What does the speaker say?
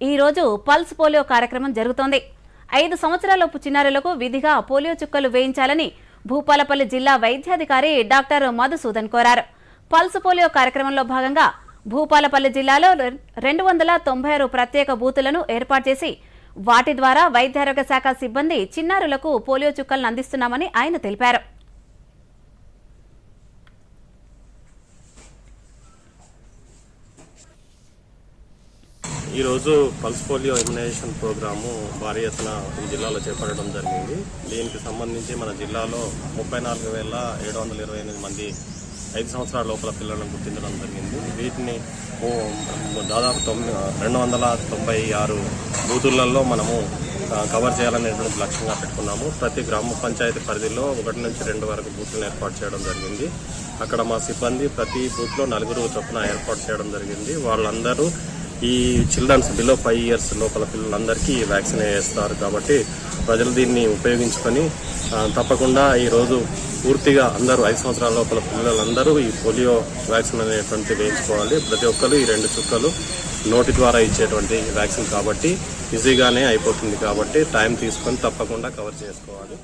ఈరోజు pulse polio కార్యక్రమం జరుగుతోంది. ఐదు సంవత్సరాలలోపు చిన్నారులకు విధిగా పోలియో చుక్కలు వేయించాలని భూపాలపల్లి జిల్లా వైద్యాధికారి డాక్టర్ మధుసూదన్ కోరారు. పల్స్ పోలియో కార్యక్రమంలో భాగంగా భూపాలపల్లి జిల్లాలో రెండు వందల తొంభై ఆరు ప్రత్యేక బూతులను ఏర్పాటు చేసి వాటి ద్వారా వైద్యారోగ్య శాఖ సిబ్బంది చిన్నారులకు పోలియో చుక్కలను అందిస్తున్నామని ఆయన తెలిపారు. ఈరోజు పల్స్ పోలియో ఇమ్యునైజేషన్ ప్రోగ్రాము భారీ ఎత్తున ఈ జిల్లాలో చేపట్టడం జరిగింది. దీనికి సంబంధించి మన జిల్లాలో ముప్పై నాలుగు వేల ఏడు వందల ఇరవై ఎనిమిది మంది ఐదు సంవత్సరాల లోపల పిల్లలను గుర్తించడం జరిగింది. వీటిని దాదాపు తొమ్మిది రెండు వందల తొంభై ఆరు బూతులలో మనము కవర్ చేయాలనేటువంటి లక్ష్యంగా పెట్టుకున్నాము. ప్రతి గ్రామ పంచాయతీ పరిధిలో ఒకటి నుంచి రెండు వరకు బూత్లను ఏర్పాటు చేయడం జరిగింది. అక్కడ మా సిబ్బంది ప్రతి బూత్లో నలుగురు చొప్పున ఏర్పాటు చేయడం జరిగింది. వాళ్ళందరూ ఈ చిల్డ్రన్స్ బిలో ఫైవ్ ఇయర్స్ లోపల పిల్లలందరికీ ఈ వ్యాక్సిన్ వేస్తారు కాబట్టి ప్రజలు దీన్ని ఉపయోగించుకొని తప్పకుండా ఈరోజు పూర్తిగా అందరూ ఐదు సంవత్సరాల లోపల పిల్లలందరూ ఈ పోలియో వ్యాక్సిన్ అనేటువంటి వేయించుకోవాలి. ప్రతి ఒక్కరు ఈ రెండు చుక్కలు నోటి ద్వారా ఇచ్చేటువంటి వ్యాక్సిన్ కాబట్టి ఈజీగానే అయిపోతుంది కాబట్టి టైం తీసుకొని తప్పకుండా కవర్ చేసుకోవాలి.